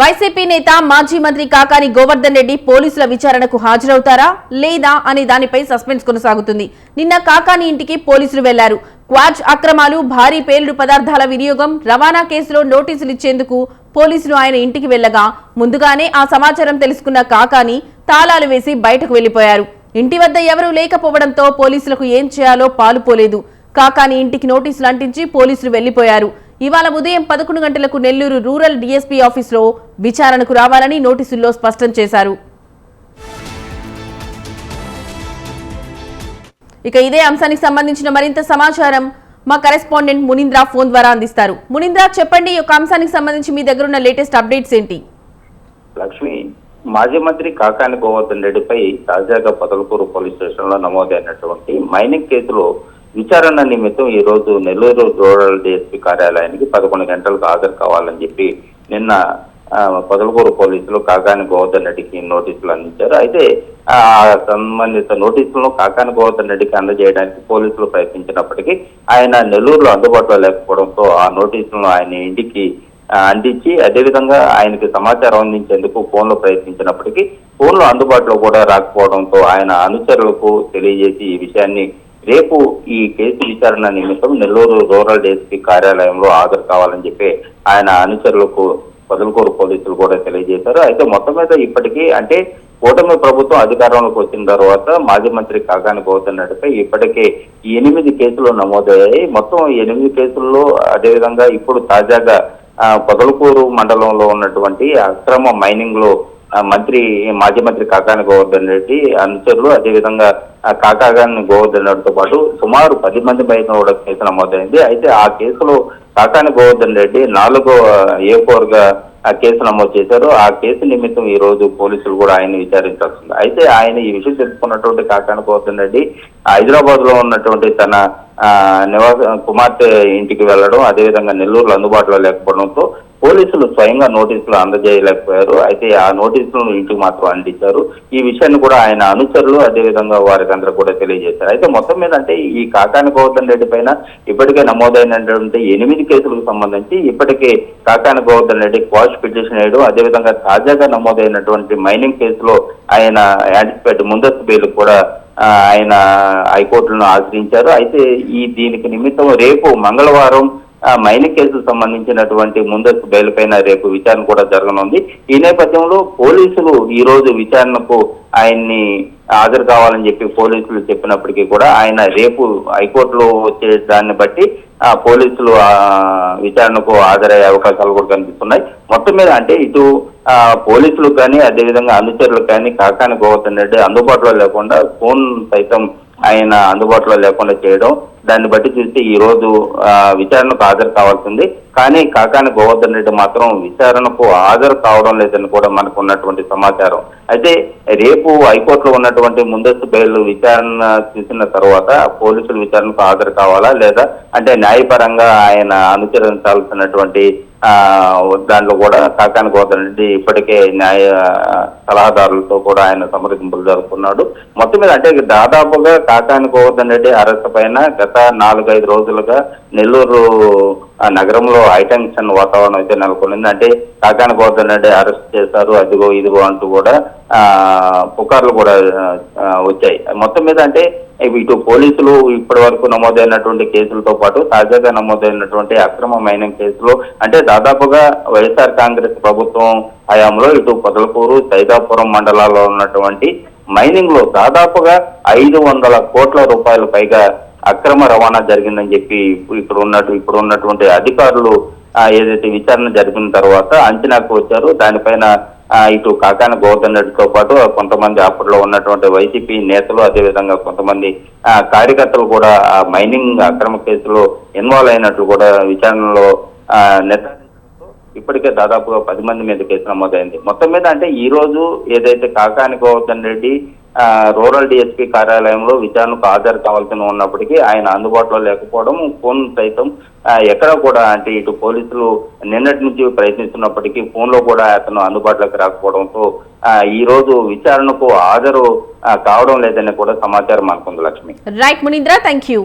YCP నేత మాజీ మంత్రి కాకాని గోవర్ధన్ రెడ్డి పోలీసుల విచారణకు హాజరవుతారా లేదా అనే దానిపై సస్పెన్స్ కొనసాగుతుంది. నిన్న కాకాని ఇంటికి పోలీసులు వెళ్ళారు. క్వాజ్ అక్రమాలు భారీ పేలుడు పదార్థాల వినియోగం రవాణా కేసులో నోటీసులు ఇచ్చేందుకు పోలీసులు ఆయన ఇంటికి వెళ్ళగా ముందుగానే ఆ సమాచారం తెలుసుకున్న కాకాని తాళాలు వేసి బయటకు వెళ్ళిపోయారు ఇంటి వద్ద ఎవరూ లేకపోవడంతో పోలీసులకు ఏం చేయాలో పాలుపోలేదు. కాకాని ఇంటికి నోటీసులు అంటించి పోలీసులు వెళ్ళిపోయారు ఇవాళ ఉదయం పదకొండు గంటలకు నెల్లూరు రూరల్ డీఎస్పీ ఆఫీసులో విచారణకు రావాలని నోటీసుల్లో స్పష్టం చేశారు. ఇక ఇదే అంశానికి సంబంధించిన మరింత సమాచారం మా కరెస్పాండెంట్ మునీంద్ర ఫోన్ ద్వారా అందిస్తారు. మునింద్రా చెప్పండి ఈ యొక్క అంశానికి సంబంధించి మీ దగ్గర ఉన్న లేటెస్ట్ అప్డేట్స్ ఏంటి? లక్ష్మి మాజీ మంత్రి కాకాని గోవర్ధన్ రెడ్డిపై తాజాగా పొదలకూరు పోలీస్ స్టేషన్లో నమోదైనటువంటి మైనింగ్ కేసులో విచారణ నిమిత్తం ఈ రోజు నెల్లూరు రూరల్ డిఎస్పీ కార్యాలయానికి పదకొండు గంటలకు హాజరు కావాలని చెప్పి నిన్న పొదలకూరు పోలీసులు కాకాని గోవర్ధన్ రెడ్డికి నోటీసులు అందించారు. అయితే ఆ సంబంధిత నోటీసులను కాకాని గోవర్ధన్ రెడ్డికి అందజేయడానికి పోలీసులు ప్రయత్నించినప్పటికీ ఆయన నెల్లూరులో అందుబాటులో లేకపోవడంతో ఆ నోటీసులను ఆయన ఇంటికి అందించి అదేవిధంగా ఆయనకి సమాచారం అందించేందుకు ఫోన్లో ప్రయత్నించినప్పటికీ ఫోన్లో అందుబాటులో కూడా రాకపోవడంతో ఆయన అనుచరులకు తెలియజేసి ఈ విషయాన్ని రేపు ఈ కేసు విచారణ నిమిత్తం నెల్లూరు రూరల్ డీఎస్పీ కార్యాలయంలో హాజరు కావాలని చెప్పి ఆయన అనుచరులకు పొదలకూరు పోలీసులు కూడా తెలియజేశారు. అయితే మొత్తం మీద ఇప్పటికీ అంటే కూటమి ప్రభుత్వం అధికారంలోకి వచ్చిన తర్వాత మాజీ మంత్రి కాగాని గౌతమ్ నడిపై ఇప్పటికే ఎనిమిది కేసులు నమోదయ్యాయి. మొత్తం ఎనిమిది కేసుల్లో అదేవిధంగా ఇప్పుడు తాజాగా ఆ, పొదలకూరు మండలంలో ఉన్నటువంటి అక్రమ మైనింగ్లో మంత్రి మాజీ మంత్రి కాకాని గోవర్ధన్ రెడ్డి అనుచరులు అదేవిధంగా కాకాగాని గోవర్ధన్ రెడ్డితో పాటు సుమారు పది మంది పైన కూడా కేసు నమోదైంది. అయితే ఆ కేసులో కాకాని గోవర్ధన్ రెడ్డి నాలుగో ఏ ఫోర్గా కేసు నమోదు చేశారు. ఆ కేసు నిమిత్తం ఈ రోజు పోలీసులు కూడా ఆయన విచారించాల్సింది. అయితే ఆయన ఈ విషయం తెలుసుకున్నటువంటి కాకాని గోవర్ధన్ రెడ్డి హైదరాబాద్లో ఉన్నటువంటి తన నివాస కుమార్తె ఇంటికి వెళ్ళడం అదేవిధంగా నెల్లూరులో అందుబాటులో లేకపోవడంతో పోలీసులు స్వయంగా నోటీసులు అందజేయలేకపోయారు. అయితే ఆ నోటీసులను ఇంటికి మాత్రం అందించారు. ఈ విషయాన్ని కూడా ఆయన అనుచరులు అదేవిధంగా వారికి అందరూ కూడా తెలియజేశారు. అయితే మొత్తం మీద అంటే ఈ కాకాని గౌతమ్ రెడ్డి పైన ఇప్పటికే నమోదైనటువంటి ఎనిమిది కేసులకు సంబంధించి ఇప్పటికే కాకాని గౌతమ్ రెడ్డి క్వాష్ పిటిషన్ వేయడం అదేవిధంగా తాజాగా నమోదైనటువంటి మైనింగ్ కేసులో ఆయన యాంటిసిపేట్ ముందస్తు బెయిల్ కూడా ఆయన హైకోర్టులను ఆశ్రయించారు. అయితే ఈ దీనికి నిమిత్తం రేపు మంగళవారం ఆ, మైన కేసుకు సంబంధించినటువంటి ముందస్తు బెయిల్ పైన రేపు విచారణ కూడా జరగనుంది. ఈ నేపథ్యంలో పోలీసులు ఈ రోజు విచారణకు ఆయన్ని హాజరు కావాలని చెప్పి పోలీసులు చెప్పినప్పటికీ కూడా ఆయన రేపు హైకోర్టులో వచ్చే దాన్ని బట్టి ఆ పోలీసులు విచారణకు హాజరయ్యే అవకాశాలు కూడా కనిపిస్తున్నాయి. మొత్తం మీద అంటే ఇటు ఆ పోలీసులు కానీ అదేవిధంగా అనుచరులు కానీ కాకాని గోవర్ధన్ రెడ్డి అందుబాటులో లేకుండా ఫోన్ సైతం ఆయన అందుబాటులో లేకుండా చేయడం దాన్ని బట్టి చూస్తే ఈ రోజు విచారణకు హాజరు కావాల్సింది. కానీ కాకాని గోవర్ధన్ రెడ్డి మాత్రం విచారణకు హాజరు కావడం లేదని కూడా మనకు ఉన్నటువంటి సమాచారం. అయితే రేపు హైకోర్టులో ఉన్నటువంటి ముందస్తు బెయిల్ విచారణ చూసిన తర్వాత పోలీసులు విచారణకు హాజరు కావాలా లేదా? అంటే న్యాయపరంగా ఆయన అనుసరించాల్సినటువంటి దాంట్లో కూడా కాకాని గోవర్ధన్ రెడ్డి ఇప్పటికే న్యాయ సలహాదారులతో కూడా ఆయన సమర్థింపులు జరుపుకున్నాడు. మొత్తం మీద అంటే దాదాపుగా కాకాని గోవర్ధన్ రెడ్డి అరెస్ట్ పైన గత నాలుగైదు రోజులుగా నెల్లూరు ఆ నగరంలో హైటెన్షన్ వాతావరణం అయితే నెలకొనింది. అంటే కాకాని గోవర్ధన్ అరెస్ట్ చేశారు. అదిగో ఇదిగో అంటూ కూడా ఆ పుకార్లు కూడా వచ్చాయి. మొత్తం మీద అంటే ఇటు పోలీసులు ఇప్పటి వరకు నమోదైనటువంటి కేసులతో పాటు తాజాగా నమోదైనటువంటి అక్రమ మైనింగ్ కేసులు అంటే దాదాపుగా వైఎస్ఆర్ కాంగ్రెస్ ప్రభుత్వం హయాంలో ఇటు పొదలకూరు సైదాపురం మండలాల్లో ఉన్నటువంటి మైనింగ్లో దాదాపుగా ఐదు వందల కోట్ల రూపాయల పైగా అక్రమ రవాణా జరిగిందని చెప్పి ఇక్కడ ఉన్నట్టు ఇప్పుడు ఉన్నటువంటి అధికారులు ఏదైతే విచారణ జరిపిన తర్వాత అంచనాకు వచ్చారు. దానిపైన ఇటు కాకాన గోవర్ధన్ రెడ్డితో పాటు కొంతమంది అప్పట్లో ఉన్నటువంటి వైసీపీ నేతలు అదేవిధంగా కొంతమంది కార్యకర్తలు కూడా ఆ మైనింగ్ అక్రమ కేసులో ఇన్వాల్వ్ అయినట్లు కూడా విచారణలో నిర్ధారణ ఇప్పటికే దాదాపుగా పది మంది మీద కేసు నమోదైంది. మొత్తం మీద అంటే ఈ రోజు ఏదైతే కాకాని గోవర్ధన్ రెడ్డి ఆ, రూరల్ డిఎస్పీ కార్యాలయంలో విచారణకు హాజరు కావాల్సి ఉన్నప్పటికీ ఆయన అందుబాటులో లేకపోవడం ఫోన్ సైతం ఎక్కడ కూడా అంటే ఇటు పోలీసులు నిన్నటి నుంచి ప్రయత్నిస్తున్నప్పటికీ ఫోన్లో కూడా అతను అందుబాటులోకి రాకపోవడంతో ఈ రోజు విచారణకు హాజరు కావడం లేదని కూడా సమాచారం అనుకుంది Lakshmi. Right Munindra thank you